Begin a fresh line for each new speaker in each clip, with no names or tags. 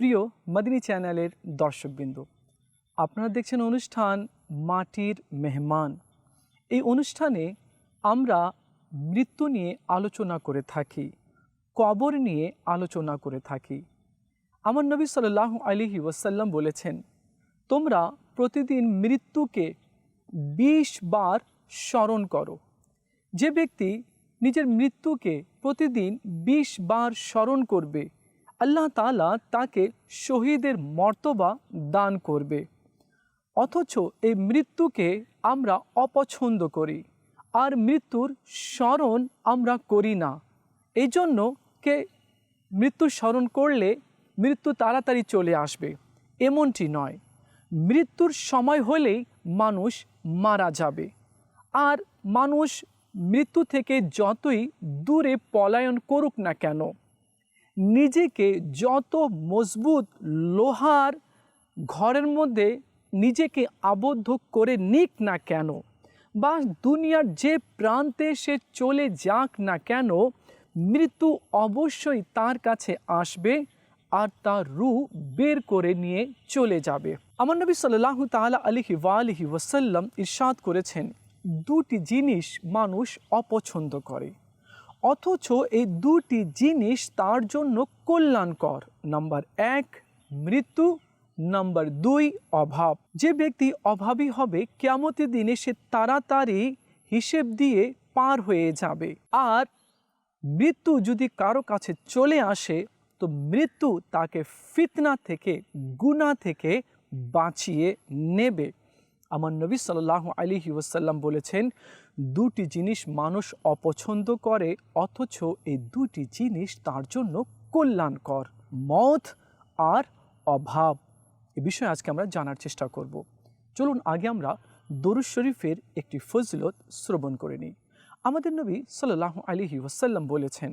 প্রিয় মদিনী চ্যানেলের দর্শকবৃন্দ, আপনারা দেখছেন অনুষ্ঠান মাটির মেহমান। এই অনুষ্ঠানে আমরা মৃত্যু নিয়ে আলোচনা করে থাকি, কবর নিয়ে আলোচনা করে থাকি। আমার নবী সাল্লাহ আলিহি ওয়াসাল্লাম বলেছেন, তোমরা প্রতিদিন মৃত্যুকে বিশ বার স্মরণ করো। যে ব্যক্তি নিজের মৃত্যুকে প্রতিদিন বিশ বার স্মরণ করবে আল্লাহ তালা তাকে শহীদের মর্তবা দান করবে। অথচ এই মৃত্যুকে আমরা অপছন্দ করি, আর মৃত্যুর স্মরণ আমরা করি না। এই জন্য কে মৃত্যু স্মরণ করলে মৃত্যু তাড়াতাড়ি চলে আসবে, এমনটি নয়। মৃত্যুর সময় হলেই মানুষ মারা যাবে, আর মানুষ মৃত্যু থেকে যতই দূরে পলায়ন করুক না কেন নিজেকে যত মজবুত লোহার ঘরের মধ্যে নিজেকে আবদ্ধ করে নিক না কেন বা দুনিয়ার যে প্রান্তে সে চলে যাক না কেন, মৃত্যু অবশ্যই তার কাছে আসবে আর তার রু বের করে নিয়ে চলে যাবে। আমার নবী সাল্লাহ তালা আলিহি ওয়ালিহি ওসাল্লাম ইরশাদ করেছেন, দুটি জিনিস মানুষ অপছন্দ করে। অথচ এই দুটি জিনিস তার জন্য কল্যাণকর। নাম্বার এক, মৃত্যু। নাম্বার দুই, অভাব। যে ব্যক্তি অভাবী হবে কেমতের দিনে সে তাড়াতাড়ি হিসেব দিয়ে পার হয়ে যাবে। আর মৃত্যু যদি কারও কাছে চলে আসে, তো মৃত্যু তাকে ফিতনা থেকে গুণা থেকে বাঁচিয়ে নেবে। আমার নবী সাল্লাহ আলিহি ওসাল্লাম বলেছেন, দুটি জিনিস মানুষ অপছন্দ করে, অথচ এই দুটি জিনিস তার জন্য কল্যাণকর, মত আর অভাব। এ বিষয়ে আজকে আমরা জানার চেষ্টা করব। চলুন আগে আমরা দরুজ শরীফের একটি ফজলত শ্রবণ করে নিই। আমাদের নবী সাল্লাহ আলিহি ওসাল্লাম বলেছেন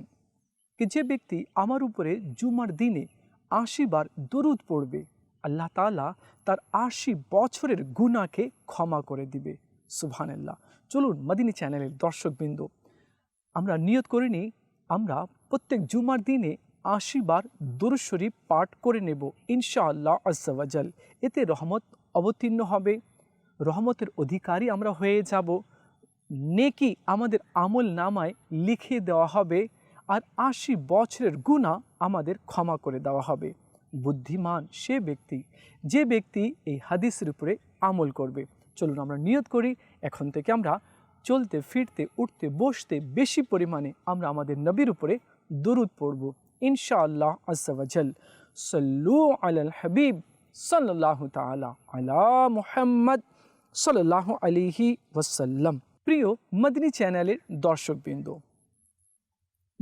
যে ব্যক্তি আমার উপরে জুমার দিনে আশি বার দরুদ পড়বে আল্লাহ তালা তার আশি বছরের গুণাকে ক্ষমা করে দিবে। সুবহানাল্লাহ। চলুন মদিনী চ্যানেলের দর্শকবৃন্দ, আমরা নিয়ত করে নিই, আমরা প্রত্যেক জুমার দিনে আশি বার দরুদ শরীফ পাঠ করে নেব ইনশাআল্লাহ আজ্জাওয়াজাল এতে রহমত অবতীর্ণ হবে, রহমতের অধিকারী আমরা হয়ে যাব, নেকি আমাদের আমল নামায় লিখে দেওয়া হবে, আর আশি বছরের গুণা আমাদের ক্ষমা করে দেওয়া হবে। বুদ্ধিমান সে ব্যক্তি, যে ব্যক্তি এই হাদিসের উপরে আমল করবে। চলুন আমরা নিয়ত করি, এখন থেকে আমরা চলতে, ফিরতে, উঠতে, বসতে বেশি পরিমাণে আমরা আমাদের নবীর উপরে দরুদ পড়ব, ইনশাআল্লাহ আসাল সল্লু আলাল হাবিব সাল্লাহ তালা আলা মুহাম্মদ সাল্লাহ আলিহি ওয়াসাল্লাম। প্রিয় মদিনী চ্যানেলের দর্শকবৃন্দ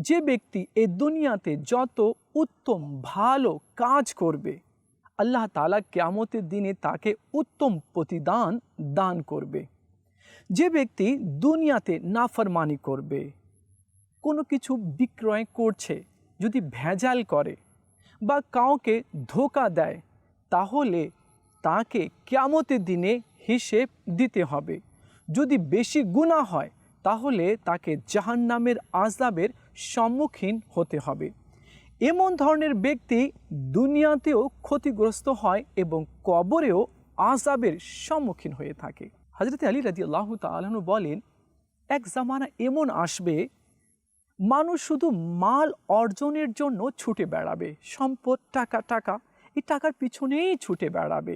যে ব্যক্তি এ দুনিয়াতে যত উত্তম, ভালো কাজ করবে, আল্লাহ তালা কেমতের দিনে তাকে উত্তম প্রতিদান দান করবে। যে ব্যক্তি দুনিয়াতে নাফরমানি করবে, কোনো কিছু বিক্রয় করছে, যদি ভেজাল করে বা কাউকে ধোকা দেয়, তাহলে তাকে কেমতের দিনে হিসেব দিতে হবে। যদি বেশি গুণা হয়, তাহলে তাকে জাহান্নামের আজাবের সম্মুখীন হতে হবে। এমন ধরনের ব্যক্তি দুনিয়াতেও ক্ষতিগ্রস্ত হয় এবং কবরেও আজাবের সম্মুখীন হয়ে থাকে। হজরত আলী রাজি আল্লাহ তালু বলেন, এক জামানা এমন আসবে, মানুষ শুধু মাল অর্জনের জন্য ছুটে বেড়াবে, সম্পদ, টাকা টাকা, এই টাকার পিছনেই ছুটে বেড়াবে।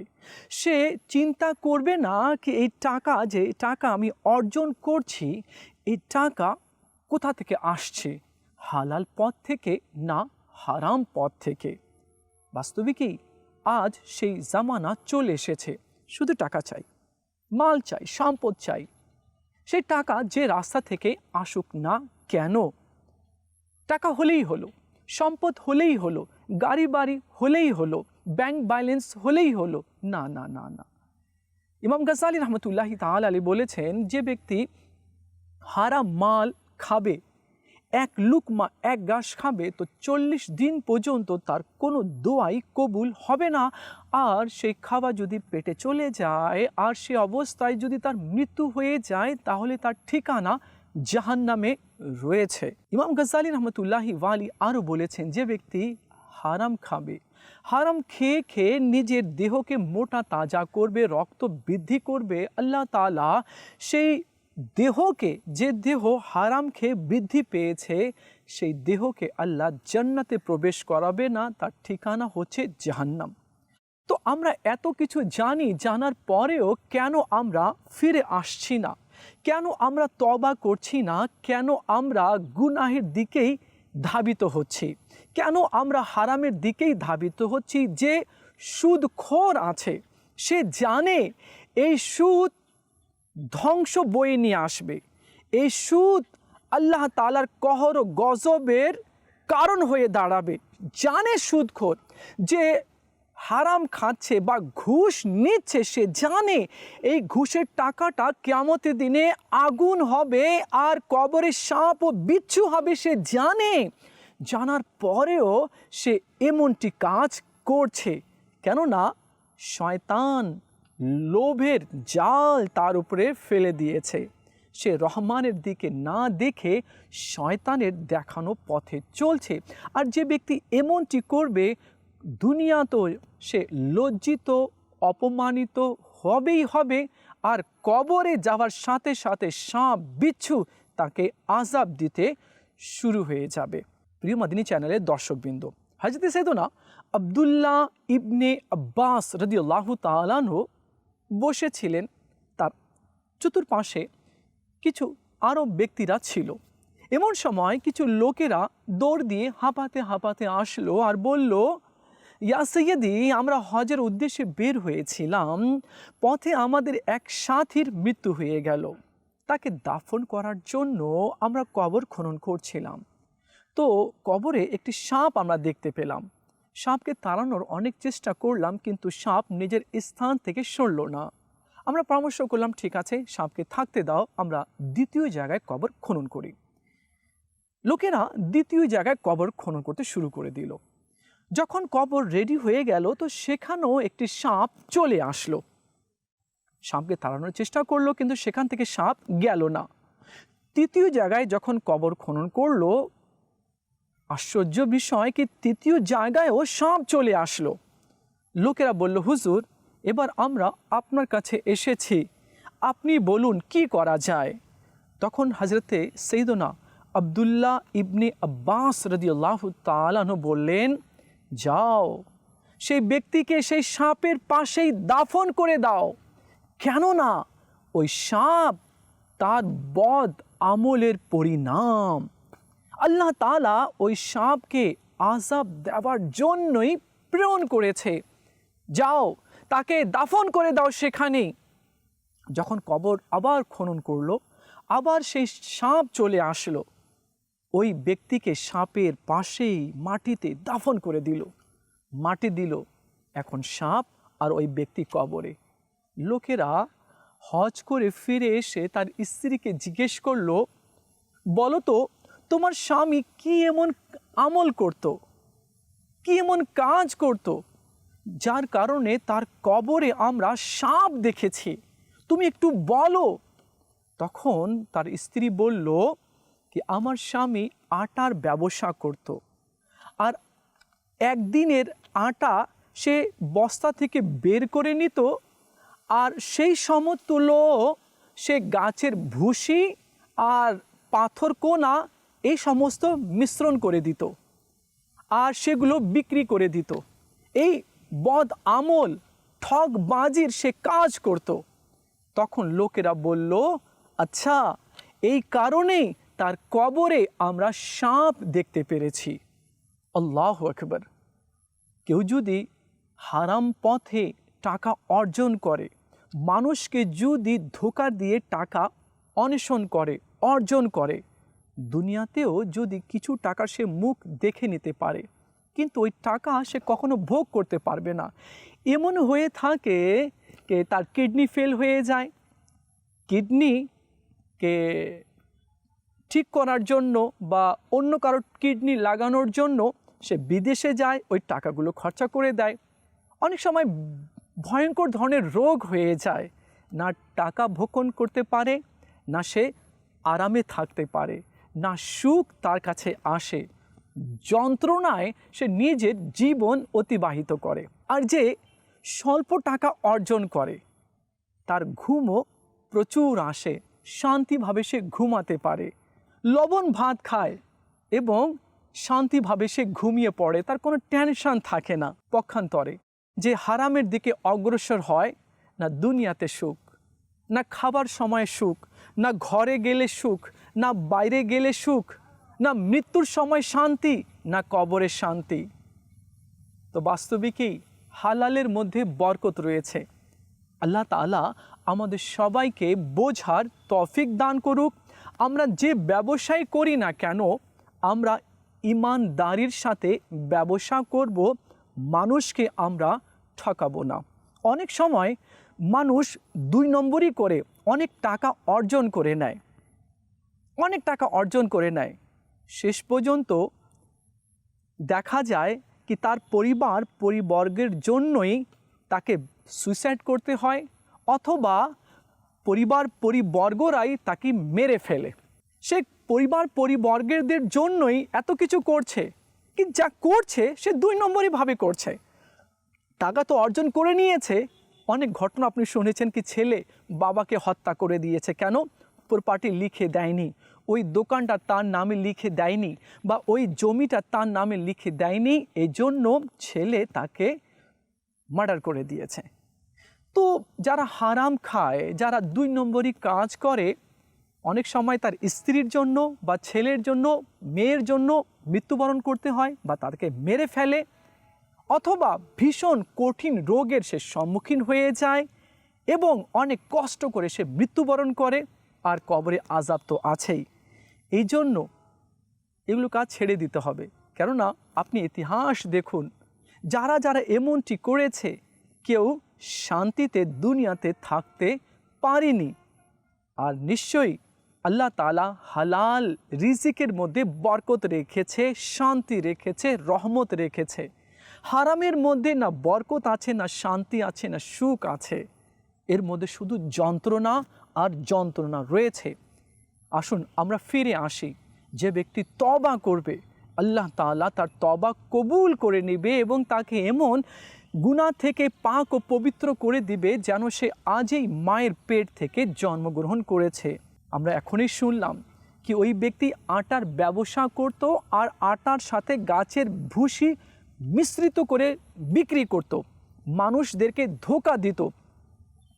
সে চিন্তা করবে না কি এই টাকা যে টাকা আমি অর্জন করছি, এই টাকা কোথা থেকে আসছে? হালাল পথ থেকে না হারাম পথ থেকে। বাস্তবিকই আজ সেই জামানা চলে এসেছে, শুধু টাকা চাই, মাল চাই, সম্পদ চাই। সেই টাকা যে রাস্তা থেকে আসুক না কেন? টাকা হলেই হলো, সম্পদ হলেই হলো, গাড়ি বাড়ি হলেই হলো, ব্যাংক ব্যালেন্স হলেই হলো, না না না না। ইমাম গাজালি রহমতুল্লাহি তাল আলী বলেছেন, যে ব্যক্তি হারাম মাল খাবে এক লুকমা, এক গাছ খাবে, তো চল্লিশ দিন পর্যন্ত তার কোনো দোয়াই কবুল হবে না। আর সেই খাবার যদি পেটে চলে যায়, আর সে অবস্থায় যদি তার মৃত্যু হয়ে যায়, তাহলে তার ঠিকানা জাহান নামে রয়েছে। ইমাম গজালি রহমতুল্লাহি ওয়ালি আরও বলেছেন, যে ব্যক্তি হারাম খাবে, হারাম খেয়ে খেয়ে নিজের দেহকে মোটা তাজা করবে, রক্ত বৃদ্ধি করবে, আল্লাহ তালা সেই দেহকে, যে দেহ হারাম খেয়ে বৃদ্ধি পেয়েছে, সেই দেহকে আল্লাহ জান্নাতে প্রবেশ করাবে না, তার ঠিকানা হচ্ছে জাহান্নাম। তো আমরা এত কিছু জানি, জানার পরেও কেন আমরা ফিরে আসছি না? কেন আমরা তবা করছি না? কেন আমরা গুনাহের দিকেই ধাবিত হচ্ছি? কেন আমরা হারামের দিকেই ধাবিত হচ্ছি? যে সুদখোর আছে, সে জানে, এই সুদ ধ্বংস বয়ে নিয়ে আসবে। এই সুদ আল্লাহ তালার কহর ও গজবের কারণ হয়ে দাঁড়াবে। জানে সুদখোর যে হারাম খাচ্ছে বা ঘুষ নিচ্ছে, সে জানে এই ঘুষের টাকাটা কেমতের দিনে আগুন হবে আর কবরে সাপ ও বিচ্ছু হবে, সে জানে। জানার পরেও সে এমনটি কাজ করছে। কেননা শয়তান লোভের জাল তার উপরে ফেলে দিয়েছে। সে রহমানের দিকে না দেখে শয়তানের দেখানো পথে চলছে। আর যে ব্যক্তি এমনটি করবে দুনিয়া তো সে লজ্জিত, অপমানিত হবেই হবে। আর কবরে যাওয়ার সাথে সাথে সাপ, বিচ্ছু তাকে আজাব দিতে শুরু হয়ে যাবে। প্রিয় মাদিনী চ্যানেলের দর্শকবৃন্দ, হাজরত সেদনা আবদুল্লাহ ইবনে আব্বাস রদিউল্লাহ তালানহ বসেছিলেন তার চতুর্পাশে কিছু আরও ব্যক্তিরা ছিল। এমন সময় কিছু লোকেরা দৌড় দিয়ে হাঁপাতে হাঁপাতে আসলো আর বলল, ইয়া সৈয়দি, আমরা হজের উদ্দেশ্যে বের হয়েছিলাম। পথে আমাদের এক সাথীর মৃত্যু হয়ে গেল। তাকে দাফন করার জন্য আমরা কবর খনন করছিলাম। তো কবরে একটি সাপ আমরা দেখতে পেলাম। সাপকে তাড়ানোর অনেক চেষ্টা করলাম, কিন্তু সাপ নিজের স্থান থেকে সরল না। আমরা পরামর্শ করলাম, ঠিক আছে, সাপকে থাকতে দাও, আমরা দ্বিতীয় জায়গায় কবর খনন করি। লোকেরা দ্বিতীয় জায়গায় কবর খনন করতে শুরু করে দিল। যখন কবর রেডি হয়ে গেল, তো সেখানেও একটি সাপ চলে আসলো। সাপকে তাড়ানোর চেষ্টা করল, কিন্তু সেখান থেকে সাপ গেল না। তৃতীয় জায়গায় যখন কবর খনন করল আশ্চর্য বিষয় কি তৃতীয় জায়গায়ও সাপ চলে আসলো। লোকেরা বলল, হুজুর, এবার আমরা আপনার কাছে এসেছি। আপনি বলুন, কি করা যায়? তখন হজরতে সৈদনা আবদুল্লাহ ইবনে আব্বাস রদিউল্লাহ তালানু বললেন, যাও, সেই ব্যক্তিকে সেই সাপের পাশেই দাফন করে দাও। কেননা ওই সাপ তার বদ আমলের পরিণাম। আল্লাহ তালা ওই সাপকে আজাব দেওয়ার জন্যই প্রেরণ করেছে। যাও, তাকে দাফন করে দাও সেখানেই যখন কবর আবার খনন করল, আবার সেই সাপ চলে আসলো। ওই ব্যক্তিকে সাপের পাশেই মাটিতে দাফন করে দিল। মাটি দিল এখন সাপ আর ওই ব্যক্তি কবরে। লোকেরা হজ করে ফিরে এসে তার স্ত্রীকে জিজ্ঞেস করল, বলো তো তোমার স্বামী কি এমন আমল করত? কি এমন কাজ করত? যার কারণে তার কবরে আমরা সাপ দেখেছি। তুমি একটু বলো। তখন তার স্ত্রী বলল কি, আমার স্বামী আটার ব্যবসা করত। আর একদিনের আটা সে বস্তা থেকে বের করে নিত। আর সেই সমতুল্য সে গাছের ভুসি আর পাথর কোনা এই সমস্ত মিশ্রণ করে দিত আর সেগুলো বিক্রি করে দিত। এই বদ আমল, ঠগ বাজির সে কাজ করত। তখন লোকেরা বলল আচ্ছা এই কারণেই তার কবরে আমরা সাপ দেখতে পেরেছি। আল্লাহ আকবর। কেউ যদি হারাম পথে টাকা অর্জন করে, মানুষকে যদি ধোকা দিয়ে টাকা অন্বেষণ করে, অর্জন করে দুনিয়াতেও যদি কিছু টাকার সে মুখ দেখে নিতে পারে, কিন্তু ওই টাকা সে কখনো ভোগ করতে পারবে না। এমন হয়ে থাকে কে তার কিডনি ফেল হয়ে যায়। কিডনিকে ঠিক করার জন্য বা অন্য কারোর কিডনি লাগানোর জন্য সে বিদেশে যায়, ওই টাকাগুলো খরচা করে দেয়। অনেক সময় ভয়ঙ্কর ধরনের রোগ হয়ে যায়। না টাকা ভোগন করতে পারে, না সে আরামে থাকতে পারে। না সুখ তার কাছে আসে, যন্ত্রণায় সে নিজের জীবন অতিবাহিত করে আর যে স্বল্প টাকা অর্জন করে, তার ঘুমও প্রচুর আসে, শান্তিভাবে সে ঘুমাতে পারে, লবণ ভাত খায় এবং শান্তিভাবে সে ঘুমিয়ে পড়ে, তার কোনো টেনশন থাকে না পক্ষান্তরে, যে হারামের দিকে অগ্রসর হয় না দুনিয়াতে সুখ, না খাবার সময় সুখ, না ঘরে গেলে সুখ না বাইরে গেলে সুখ, না মৃত্যুর সময় শান্তি, না কবরের শান্তি। তো বাস্তবিকই হালালের মধ্যে বরকত রয়েছে। আল্লাহ তালা আমাদের সবাইকে বোঝার তফিক দান করুক। আমরা যে ব্যবসায় করি না কেন, আমরা ইমানদারির সাথে ব্যবসা করব, মানুষকে আমরা ঠকাবো না। অনেক সময় মানুষ দুই নম্বরই করে, অনেক টাকা অর্জন করে নেয়। অনেক টাকা অর্জন করে নেয়। শেষ পর্যন্ত দেখা যায় কি তার পরিবার পরিবর্গের জন্যই তাকে সুইসাইড করতে হয় অথবা পরিবার পরিবর্গরাই তাকে মেরে ফেলে। সে পরিবার পরিবর্গের জন্যই এত কিছু করছে কি যা করছে সে দুই নম্বরই ভাবে করছে। টাকা তো অর্জন করে নিয়েছে। অনেক ঘটনা আপনি শুনেছেন কি ছেলে বাবাকে হত্যা করে দিয়েছে। কেন? প্রপার্টি লিখে দেয়নি। ওই দোকানটা তার নামে লিখে দেয়নি বা ওই জমিটা তার নামে লিখে দেয়নি এই জন্য ছেলে তাকে মার্ডার করে দিয়েছে। তো যারা হারাম খায়, যারা দুই নম্বরই কাজ করে, অনেক সময় তার স্ত্রীর জন্য বা ছেলের জন্য, মেয়ের জন্য মৃত্যুবরণ করতে হয় বা তাদেরকে মেরে ফেলে, অথবা ভীষণ কঠিন রোগের সে সম্মুখীন হয়ে যায় এবং অনেক কষ্ট করে সে মৃত্যুবরণ করে, আর কবরে আজাব তো আছেই। এই জন্য এগুলো কাজ ছেড়ে দিতে হবে। কেননা আপনি ইতিহাস দেখুন, যারা যারা এমনটি করেছে, কেউ শান্তিতে দুনিয়াতে থাকতে পারেনি। আর নিশ্চয়ই আল্লাহ তালা হালাল রিজিকের মধ্যে বরকত রেখেছে, শান্তি রেখেছে, রহমত রেখেছে। হারামের মধ্যে না বরকত আছে, না শান্তি আছে, না সুখ আছে। এর মধ্যে শুধু যন্ত্রণা আর যন্ত্রণা রয়েছে। আসুন, আমরা ফিরে আসি। যে ব্যক্তি তবা করবে, আল্লাহ তাআলা তার তবা কবুল করে নেবে এবং তাকে এমন গুণা থেকে পাক ও পবিত্র করে দিবে যেন সে আজই মায়ের পেট থেকে জন্মগ্রহণ করেছে। আমরা এখনই শুনলাম কি ওই ব্যক্তি আটার ব্যবসা করত আর আটার সাথে গাছের ভুসি মিশ্রিত করে বিক্রি করত। মানুষদেরকে ধোকা দিত।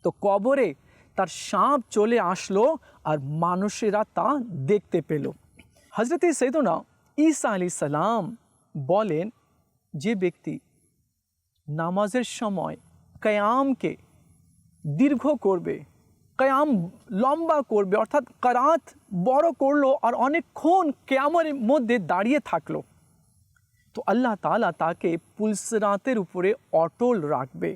তো কবরে তার সাপ চলে আসলো আর মানুষেরা তা দেখতে পেল। হজরত সৈদনা ঈসা আলি সালাম বলেন, যে ব্যক্তি নামাজের সময় কয়ামকে দীর্ঘ করবে কয়াম লম্বা করবে, অর্থাৎ কারাত বড় করল আর অনেকক্ষণ কেয়ামের মধ্যে দাঁড়িয়ে থাকল, তো আল্লাহ তালা তাকে পুলসরাতের উপরে অটল রাখবে।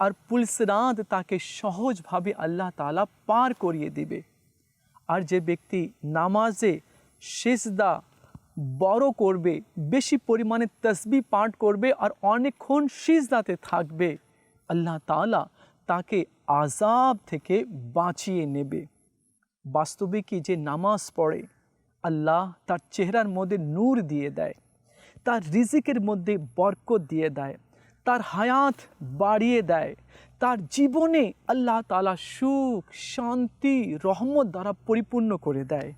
আর পুলসরাত তাকে সহজভাবে আল্লাহ তালা পার করিয়ে দিবে। আর যে ব্যক্তি নামাজে শেষদা বড় করবে, বেশি পরিমাণে তসবি পাঠ করবে আর অনেকক্ষণ সিজদাতে থাকবে, আল্লাহ তালা তাকে আজাব থেকে বাঁচিয়ে নেবে। বাস্তবিকই যে নামাজ পড়ে, আল্লাহ তার চেহারার মধ্যে নূর দিয়ে দেয়, তার রিজিকের মধ্যে বরকত দিয়ে দেয় তার হায়াত বাড়িয়ে দেয়। তার জীবনে আল্লাহ তালা সুখ, শান্তি, রহমত দ্বারা পরিপূর্ণ করে দেয়।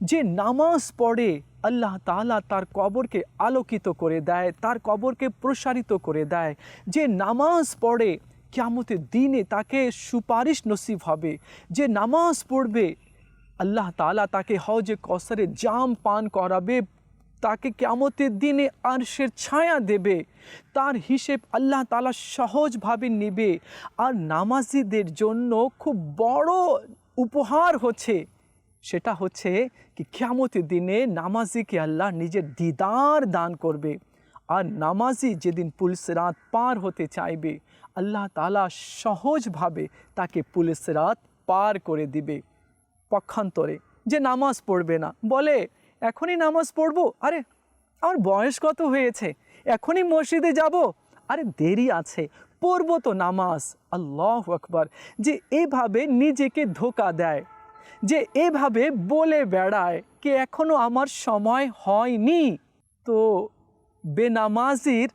যে নামাজ পড়ে, আল্লাহ তালা তার কবরকে আলোকিত করে দেয়, তার কবরকে প্রসারিত করে দেয়। যে নামাজ পড়ে কেমতের দিনে তাকে সুপারিশ নসিব হবে। যে নামাজ পড়বে, আল্লাহ তালা তাকে হজে কসরে জাম পান করাবে তাকে কেমতের দিনে আরশের ছায়া দেবে। তার হিসেব আল্লাহ তালা সহজভাবে নেবে। আর নামাজিদের জন্য খুব বড় উপহার হচ্ছে। সেটা হচ্ছে কি কেয়ামতের দিনে নামাজিকে আল্লাহ নিজের দিদার দান করবে। আর নামাজি যেদিন পুলিশ রাত পার হতে চাইবে, আল্লাহ তালা সহজভাবে তাকে পুলিশ রাত পার করে দিবে। পক্ষান্তরে যে নামাজ পড়বে না, বলে এখনই নামাজ পড়ব? আরে, আমার বয়স কত হয়েছে? এখনই মসজিদে যাব? আরে, দেরি আছে। পড়ব তো নামাজ। আল্লাহ আকবার। যে এভাবে নিজেকে ধোকা দেয়, যে এভাবে বলে বেড়ায় কি এখনও আমার সময় হয়নি? তো বেনামাজির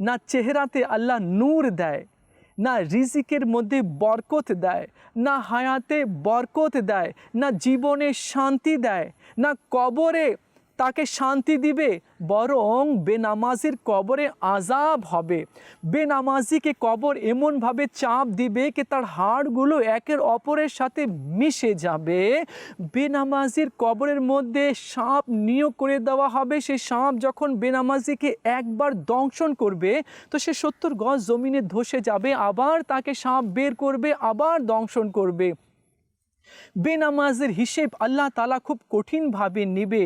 না চেহারাতে আল্লাহ নূর দেয়। না রিজিকের মধ্যে বরকত দেয়, না হায়াতে বরকত দেয়, না জীবনে শান্তি দেয়, না কবরে তাকে শান্তি দিবে, বরং বেনামাজির কবরে আজাব হবে। বেনামাজিকে কবর এমনভাবে চাপ দিবে কি তার হাড়গুলো একের অপরের সাথে মিশে যাবে। বেনামাজির কবরের মধ্যে সাপ নিয়োগ করে দেওয়া হবে। সেই সাপ যখন বেনামাজিকে একবার দংশন করবে, তো সে সত্তর গজ জমিনে ধসে যাবে, আবার তাকে সাপ বের করবে, আবার দংশন করবে। বেনামাজের হিসেব আল্লাহ তালা খুব কঠিনভাবে নেবে।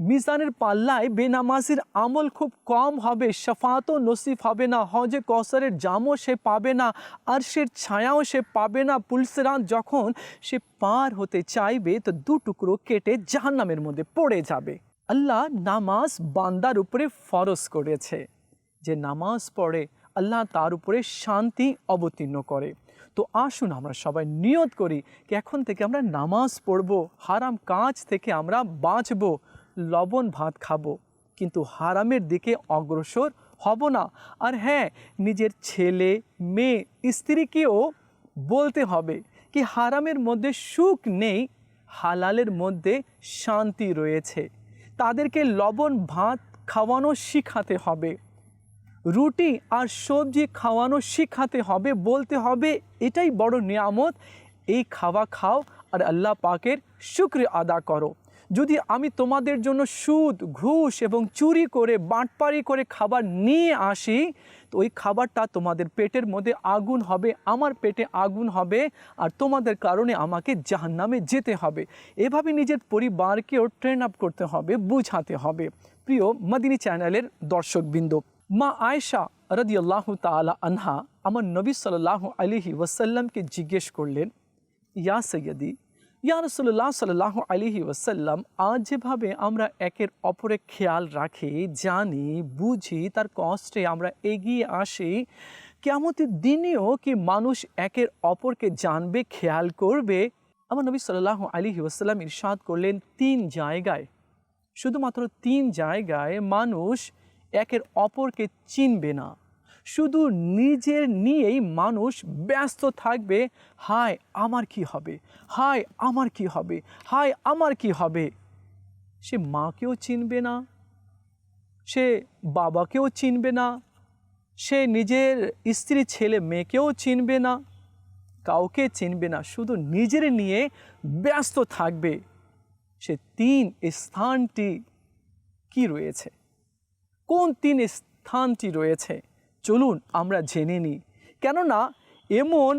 মিজানের পাল্লায় বেনামাজির আমল খুব কম হবে শফাতও নসিব হবে না, হজে কসরের জামও সে পাবে না, আরশের ছায়াও সে পাবে না। পুলসেরাত যখন সে পার হতে চাইবে, তো দু টুকরো কেটে জাহান্নামের মধ্যে পড়ে যাবে। আল্লাহ নামাজ বান্দার উপরে ফরজ করেছে। যে নামাজ পড়ে, আল্লাহ তার উপরে শান্তি অবতীর্ণ করে। তো আসুন আমরা সবাই নিয়ত করি কি এখন থেকে আমরা নামাজ পড়ব, হারাম কাজ থেকে আমরা বাঁচব, লবণ ভাত খাব। কিন্তু হারামের দিকে অগ্রসর হব না। আর হ্যাঁ নিজের ছেলে, মেয়ে, স্ত্রীকেও বলতে হবে কি হারামের মধ্যে সুখ নেই, হালালের মধ্যে শান্তি রয়েছে। তাদেরকে লবণ ভাত খাওয়ানো শিখাতে হবে। রুটি আর সবজি খাওয়ানো শিখাতে হবে, বলতে হবে, এটাই বড় নিয়ামত। এই খাওয়া খাও আর আল্লাহ পাকের শুক্র আদা করো। যদি আমি তোমাদের জন্য সুদ, ঘুষ এবং চুরি করে, বাঁটপারি করে খাবার নিয়ে আসি, তো ওই খাবারটা তোমাদের পেটের মধ্যে আগুন হবে, আমার পেটে আগুন হবে আর তোমাদের কারণে আমাকে জাহান্নামে যেতে হবে। এভাবে নিজের পরিবারকেও ট্রেন আপ করতে হবে, বুঝাতে হবে। প্রিয় মদিনী চ্যানেলের দর্শকবৃন্দ মা আয়েশা রদিয়াল্লাহ তালা আনহা আমার নবী সাল্লাহ আলিহি ওয়াসাল্লামকে জিজ্ঞেস করলেন, ইয়া সৈয়দি, ইয়া রসুল্লাহ সাল্লাহ আলিহি ওয়াসাল্লাম, আজ যেভাবে আমরা একের অপরে খেয়াল রাখি, জানি, বুঝি, তার কষ্টে আমরা এগিয়ে আসি কেমতের দিনেও কি মানুষ একের অপরকে জানবে, খেয়াল করবে? আমার নবী সাল্লাহ আলিহি ওয়াসাল্লাম ইরশাদ করলেন, তিন জায়গায়, শুধুমাত্র তিন জায়গায় মানুষ একের অপরকে চিনবে না। শুধু নিজের নিয়েই মানুষ ব্যস্ত থাকবে, হায়, আমার কি হবে? হায়, আমার কি হবে? হায়, আমার কি হবে? সে মাকেও চিনবে না। সে বাবাকেও চিনবে না। সে নিজের স্ত্রী, ছেলে, মেয়েকেও চিনবে না। কাউকে চিনবে না, শুধু নিজের নিয়ে ব্যস্ত থাকবে। সে তিন স্থানটি কি রয়েছে? কোন তিন স্থানটি রয়েছে? চলুন আমরা জেনে নিই। কেননা এমন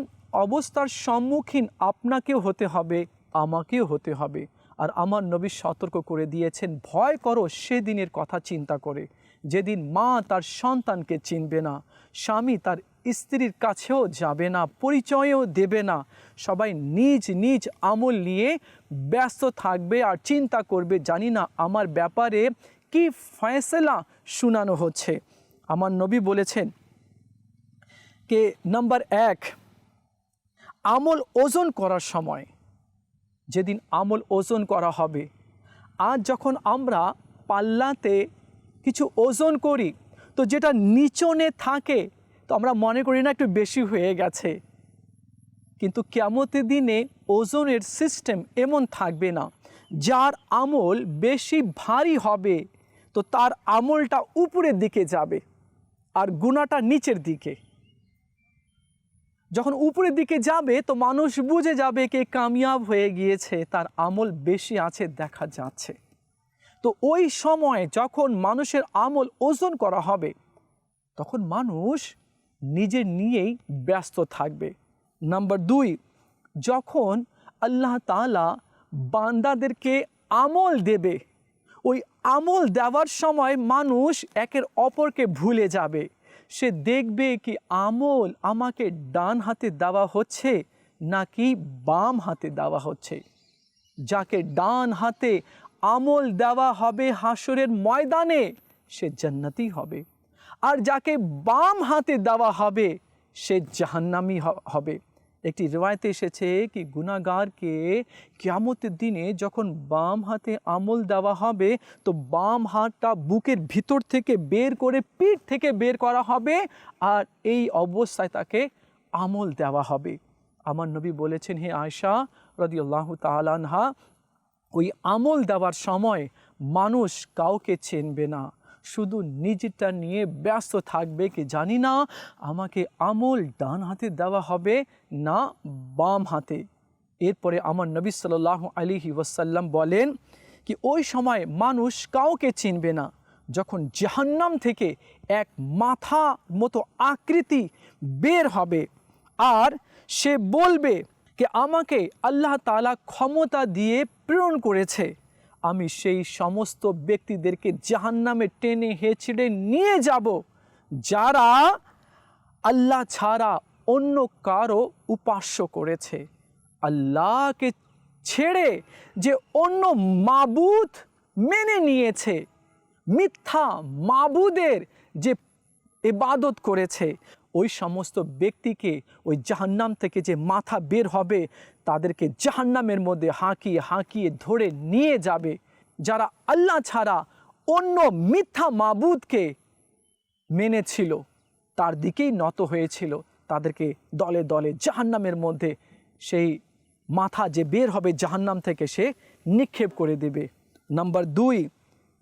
অবস্থার সম্মুখীন আপনাকেও হতে হবে, আমাকেও হতে হবে। আর আমার নবী সতর্ক করে দিয়েছেন, ভয় করো সেদিনের কথা চিন্তা করে। যেদিন মা তার সন্তানকে চিনবে না, স্বামী তার স্ত্রীর কাছেও যাবে না, পরিচয়ও দেবে না। সবাই নিজ নিজ আমল নিয়ে ব্যস্ত থাকবে আর চিন্তা করবে, জানি না আমার ব্যাপারে কি ফয়সলা শোনানো হচ্ছে। আমার নবী বলেছেন কে নাম্বার এক, আমল ওজন করার সময়। যেদিন আমল ওজন করা হবে, আজ যখন আমরা পাল্লাতে কিছু ওজন করি, তো যেটা নিচনে থাকে, তো আমরা মনে করি না একটু বেশি হয়ে গেছে। কিন্তু কেমতের দিনে ওজনের সিস্টেম এমন থাকবে না, যার আমল বেশি ভারী হবে। তো তার আমলটা উপরের দিকে যাবে আর গুণাটা নিচের দিকে। যখন উপরের দিকে যাবে তো মানুষ বুঝে যাবে কে কামিয়াব হয়ে গিয়েছে, তার আমল বেশি আছে, দেখা যাচ্ছে। তো ওই সময় যখন মানুষের আমল ওজন করা হবে, তখন মানুষ নিজের নিয়েই ব্যস্ত থাকবে। নাম্বার দুই, যখন আল্লাহ তালা বান্দাদেরকে আমল দেবে ওই আমল দেওয়ার সময় মানুষ একের অপরকে ভুলে যাবে। সে দেখবে কি আমল আমাকে ডান হাতে দেওয়া হচ্ছে নাকি বাম হাতে দেওয়া হচ্ছে। যাকে ডান হাতে আমল দেওয়া হবে হাসরের ময়দানে, সে জান্নাতি হবে। আর যাকে বাম হাতে দেওয়া হবে, সে জাহান্নামি হবে। একটি রেওয়ায়তে এসেছে কি গুনাগারকে কিয়ামতের দিনে যখন বাম হাতে আমল দেওয়া হবে, তো বাম হাতটা বুকের ভিতর থেকে বের করে পিঠ থেকে বের করা হবে আর এই অবস্থায় তাকে আমল দেওয়া হবে। আমার নবী বলেছেন, হে আয়সা রদিয়াল্লাহ তালানহা ওই আমল দেওয়ার সময় মানুষ কাউকে চেনবে না। শুধু নিজেরটা নিয়ে ব্যস্ত থাকবে কি জানি না, আমাকে আমল ডান হাতে দেওয়া হবে না বাম হাতে। এরপরে আমার নবী সাল্লাহ আলিহি ওয়াসাল্লাম বলেন কি, ওই সময় মানুষ কাউকে চিনবে না, যখন জাহান্নাম থেকে এক মাথা মতো আকৃতি বের হবে আর সে বলবে যে আমাকে আল্লাহ তালা ক্ষমতা দিয়ে প্রেরণ করেছে। আমি সেই সমস্ত ব্যক্তিদেরকে জাহান্নামে টেনে হেঁচড়ে নিয়ে যাব, যারা আল্লাহ ছাড়া অন্য কারও উপাস্য করেছে। আল্লাহকে ছেড়ে যে অন্য মাবুদ মেনে নিয়েছে, মিথ্যা মাবুদের যে এবাদত করেছে ওই সমস্ত ব্যক্তিকে ওই জাহান্নাম থেকে যে মাথা বের হবে, তাদেরকে জাহান্নামের মধ্যে হাঁকিয়ে হাঁকিয়ে ধরে নিয়ে যাবে, যারা আল্লাহ ছাড়া অন্য মিথ্যা মাবুদকে মেনেছিল, তার দিকেই নত হয়েছিল, তাদেরকে দলে দলে জাহান্নামের মধ্যে সেই মাথা যে বের হবে জাহান্নাম থেকে সে নিক্ষেপ করে দেবে। নাম্বার দুই,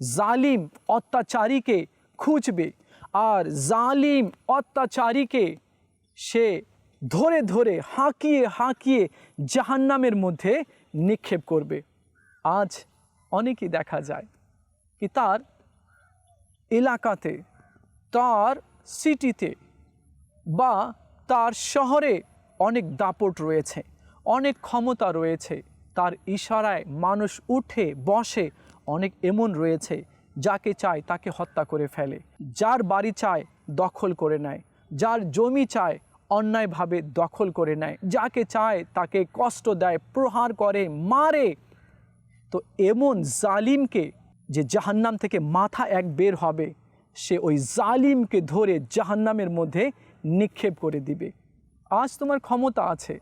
জালিম অত্যাচারীকে খুঁজবে। আর জালিম অত্যাচারীকে সে ধরে ধরে হাঁকিয়ে হাঁকিয়ে জাহান্নামের মধ্যে নিক্ষেপ করবে। আজ অনেকই দেখা যায় কি তার এলাকাতে, তার সিটিতে বা তার শহরে অনেক দাপট রয়েছে, অনেক ক্ষমতা রয়েছে। তার ইশারায় মানুষ উঠে, বসে অনেক এমন রয়েছে যাকে চায় তাকে হত্যা করে ফেলে। যার বাড়ি চায় দখল করে নেয়। যার জমি চায় অন্যায়ভাবে দখল করে নেয়। যাকে চায় তাকে কষ্ট দেয়, প্রহার করে, মারে। তো এমন জালিমকে যে জাহান্নাম থেকে মাথা এক বের হবে, সে ওই জালিমকে ধরে জাহান্নামের মধ্যে নিক্ষেপ করে দিবে। আজ তোমার ক্ষমতা আছে,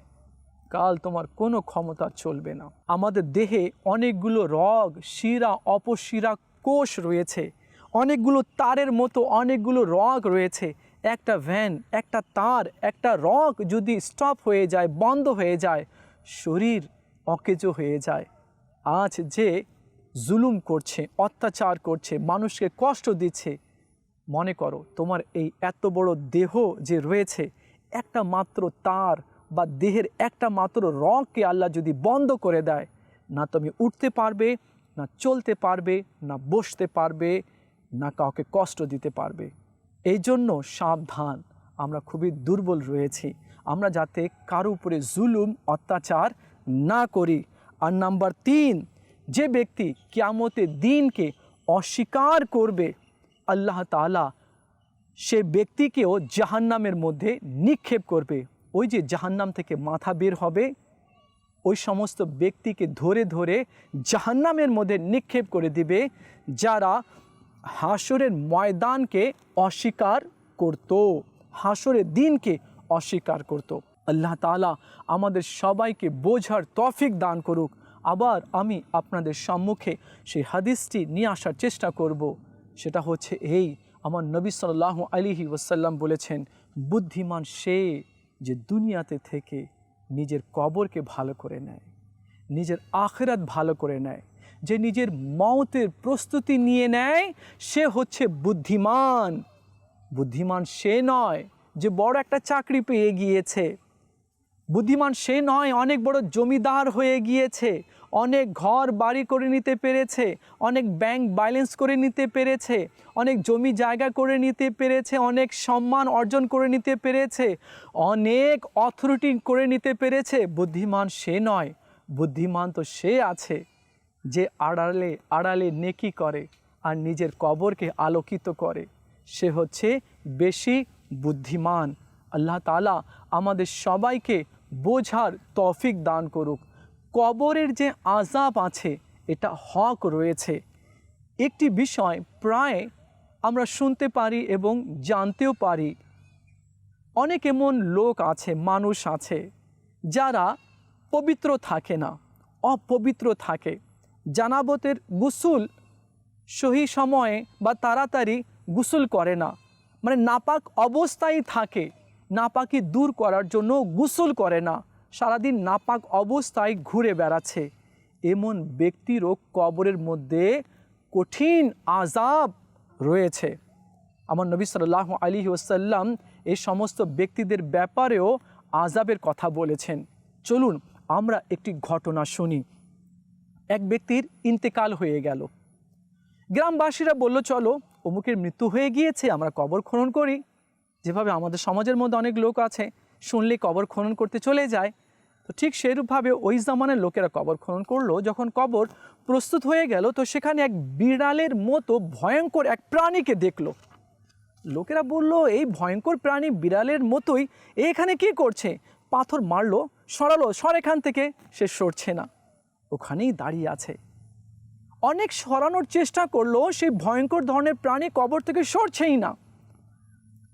কাল তোমার কোনো ক্ষমতা চলবে না। আমাদের দেহে অনেকগুলো রগ, শিরা, অপশিরা কোষ রয়েছে। অনেকগুলো তারের মতো অনেকগুলো রগ রয়েছে। একটা ভ্যান, একটা তার, একটা রগ যদি স্টপ হয়ে যায়, বন্ধ হয়ে যায়, শরীর অকেজো হয়ে যায়। আজ যে জুলুম করছে, অত্যাচার করছে, মানুষকে কষ্ট দিচ্ছে, মনে করো তোমার এই এত বড় দেহ যে রয়েছে, একটা মাত্র তার বা দেহের একটা মাত্র রগকে আল্লাহ যদি বন্ধ করে দেয়, না তুমি উঠতে পারবে না চলতে পারবে, না বসতে পারবে, না কাউকে কষ্ট দিতে পারবে। এই জন্য সাবধান। আমরা খুবই দুর্বল রয়েছি। আমরা যাতে কারও উপরে জুলুম, অত্যাচার না করি। আর নাম্বার তিন, যে ব্যক্তি কিয়ামতের দিনকে অস্বীকার করবে, আল্লাহ তাআলা সে ব্যক্তিকেও জাহান্নামের মধ্যে নিক্ষেপ করবে। ওই যে জাহান্নাম থেকে মাথা বের হবে ওই সমস্ত ব্যক্তিকে ধরে ধরে জাহান্নামের মধ্যে নিক্ষেপ করে দিবে, যারা হাসরের ময়দানকে অস্বীকার করত, হাসরের দিনকে অস্বীকার করত। আল্লাহ তাআলা আমাদের সবাইকে বোঝার তফিক দান করুক। আবার আমি আপনাদের সম্মুখে সেই হাদিসটি নিয়ে আসার চেষ্টা করব। সেটা হচ্ছে এই, আমার নবী সাল্লাহ আলিহি ওসাল্লাম বলেছেন, বুদ্ধিমান সে যে দুনিয়াতে থেকে নিজের কবরকে ভালো করে নেয়, নিজের আখেরাত ভালো করে নেয়। যে নিজের মতের প্রস্তুতি নিয়ে নেয়, সে হচ্ছে বুদ্ধিমান। বুদ্ধিমান সে নয় যে বড় একটা চাকরি পেয়ে গিয়েছে। বুদ্ধিমান সে নয়, অনেক বড় জমিদার হয়ে গিয়েছে। অনেক ঘর বাড়ি করে নিতে পেরেছে, অনেক ব্যাংক ব্যালেন্স করে নিতে পেরেছে, অনেক জমি জায়গা করে নিতে পেরেছে, অনেক সম্মান অর্জন করে নিতে পেরেছে, অনেক অথরিটি করে নিতে পেরেছে। বুদ্ধিমান সে নয়, বুদ্ধিমান তো সে আছে যে আড়ালে আড়ালে নেকি করে আর নিজের কবরকে আলোকিত করে। সে হচ্ছে বেশি বুদ্ধিমান। আল্লাহ তালা আমাদের সবাইকে বোঝার তৌফিক দান করুক। কবরের যে আজাব আছে, এটা হক রয়েছে। একটি বিষয় প্রায় আমরা শুনতে পারি এবং জানতেও পারি। অনেক এমন লোক আছে, মানুষ আছে, যারা পবিত্র থাকে না, অপবিত্র থাকে। জানাবতের গুসুল সহি সময়ে বা তাড়াতাড়ি গুসুল করে না। মানে নাপাক অবস্থায় থাকে, নাপাকি দূর করার জন্য গুসুল করে না। সারাদিন নাপাক অবস্থায় ঘুরে বেড়াচ্ছে। এমন ব্যক্তিরও কবরের মধ্যে কঠিন আজাব রয়েছে। আমার নবী সাল্লাহ আলী ওসাল্লাম এই সমস্ত ব্যক্তিদের ব্যাপারেও আজাবের কথা বলেছেন। চলুন আমরা একটি ঘটনা শুনি। এক ব্যক্তির ইন্তেকাল হয়ে গেল। গ্রামবাসীরা বলল, চলো, অমুকের মৃত্যু হয়ে গিয়েছে, আমরা কবর খনন করি। যেভাবে আমাদের সমাজের মধ্যে অনেক লোক আছে শুনলে কবর খনন করতে চলে যায়। তো ঠিক সেরূপভাবে ওই জামানের লোকেরা কবর খনন করল। যখন কবর প্রস্তুত হয়ে গেল, তো সেখানে এক বিড়ালের মতো ভয়ঙ্কর এক প্রাণীকে দেখল। লোকেরা বলল, এই ভয়ঙ্কর প্রাণী বিড়ালের মতোই, এখানে কি করছে? পাথর মারলো, সরালো, সর এখান থেকে, সে সরছে না। ওখানেই দাঁড়িয়ে আছে। অনেক সরানোর চেষ্টা করল, সেই ভয়ঙ্কর ধরনের প্রাণী কবর থেকে সরছেই না।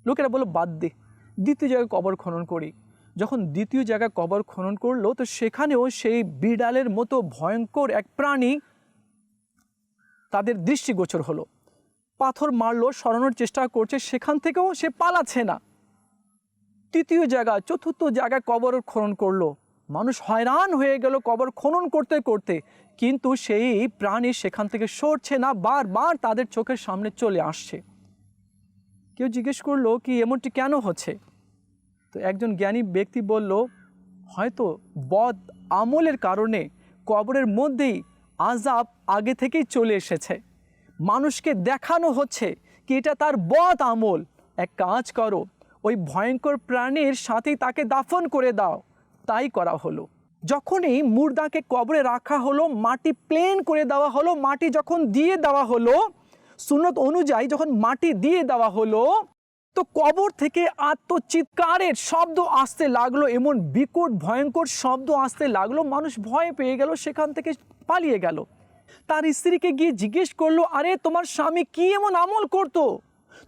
লোকেরা বলল, বাদ দে। দ্বিতীয় জায়গায় কবর খনন করি। যখন দ্বিতীয় জায়গায় কবর খনন করল, তো সেখানেও সেই বিড়ালের মতো ভয়ঙ্কর এক প্রাণী তাদের দৃষ্টিগোচর হলো। পাথর মারলো, সরানোর চেষ্টা করছে, সেখান থেকেও সে পালাচ্ছে না। তৃতীয় জায়গা চতুর্থ জায়গায় কবর খনন করল। মানুষ হয়রান হয়ে গেল কবর খনন করতে করতে। কিন্তু সেই প্রাণী সেখান থেকে সরছে না, বারবার তাদের চোখের সামনে চলে আসছে। কেউ জিজ্ঞেস করল কি এমনটি কেন হচ্ছে? তো একজন জ্ঞানী ব্যক্তি বলল, হয়তো বদ আমলের কারণে কবরের মধ্যেই আজাব আগে থেকেই চলে এসেছে। মানুষকে দেখানো হচ্ছে কি এটা তার বদ আমল। এক কাজ করো, ওই ভয়ঙ্কর প্রাণীর সাথেই তাকে দাফন করে দাও। তাই করা হলো। যখনই মুর্দাকে কবরে রাখা হলো, মাটি প্লেন করে দেওয়া হলো, মাটি যখন দিয়ে দেওয়া হলো সুনত অনুযায়ী যখন মাটি দিয়ে দেওয়া হলো, তো কবর থেকে আত্মচিৎকারের শব্দ আসতে লাগল, এমন বিকট, ভয়ঙ্কর শব্দ আসতে লাগল, মানুষ ভয় পেয়ে গেল, সেখান থেকে পালিয়ে গেল। তার স্ত্রীকে গিয়ে জিজ্ঞেস করল, আরে, তোমার স্বামী কি এমন আমল করতো?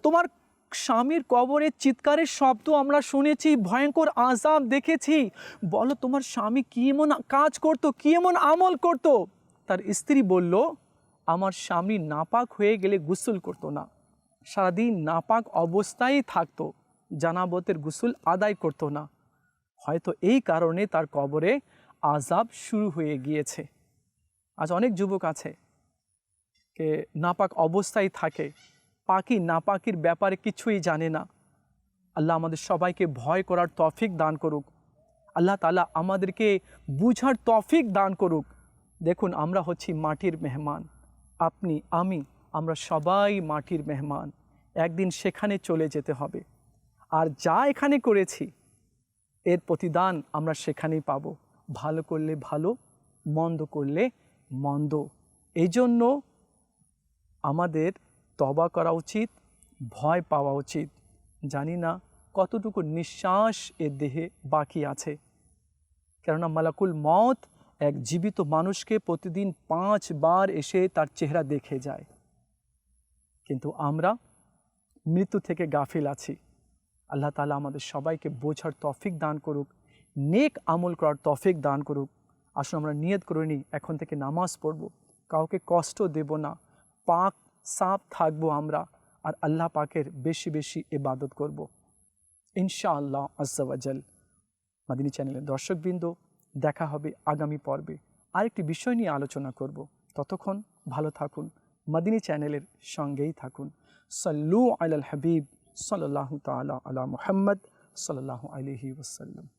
তোমার স্বামীর কবরের চিৎকারের শব্দ আমরা শুনেছি, ভয়ঙ্কর আজাব দেখেছি। বলো, তোমার স্বামী কি এমন কাজ করতো, কি এমন আমল করতো? তার স্ত্রী বলল আমার স্বামী নাপাক হয়ে গেলে গুসল করতো না। সারাদিন নাপাক অবস্থায় থাকতো, জানাবতের গুসুল আদায় করতো না। হয়তো এই কারণে তার কবরে আজাব শুরু হয়ে গিয়েছে। আজ অনেক যুবক আছে, কে নাপাক অবস্থায় থাকে, পাখি নাপাকির ব্যাপারে কিছুই জানে না। আল্লাহ আমাদের সবাইকে ভয় করার তফিক দান করুক। আল্লাহ তালা আমাদেরকে বুঝার তফিক দান করুক। দেখুন, আমরা হচ্ছি মাটির মেহমান। আপনি, আমি, আমরা সবাই মাটির মেহমান। একদিন সেখানে চলে যেতে হবে। আর যা এখানে করেছি, এর প্রতিদান আমরা সেখানেই পাব। ভালো করলে ভালো, মন্দ করলে মন্দ। এই জন্য আমাদের তবা করা উচিত, ভয় পাওয়া উচিত। জানি না কতটুকু নিঃশ্বাস এর দেহে বাকি আছে। কেননা মালাকুল মত এক জীবিত মানুষকে প্রতিদিন পাঁচবার এসে তার চেহারা দেখে যায়। কিন্তু আমরা মৃত্যু থেকে গাফিল আছি। আল্লাহ তালা আমাদের সবাইকে বোঝার তফিক দান করুক, নেক আমল করার তফিক দান করুক। আসুন আমরা নিয়ত করে নিই, এখন থেকে নামাজ পড়ব। কাউকে কষ্ট দেব না, পাক সাপ থাকব আমরা আর আল্লাহ পাকের বেশি বেশি ইবাদত করব। ইনশাআল্লাহ আজ্জাওয়াজাল মাদিনী চ্যানেলের দর্শকবৃন্দ দেখা হবে আগামী পর্বে। আরেকটি বিষয় নিয়ে আলোচনা করব। ততক্ষণ ভালো থাকুন। মাদিনী চ্যানেলের সঙ্গেই থাকুন। সাল্লু আলাল হাবিব সাল্লাহ তালা আলা মুহাম্মদ সাল্লাহ আলহি ওসাল্লাম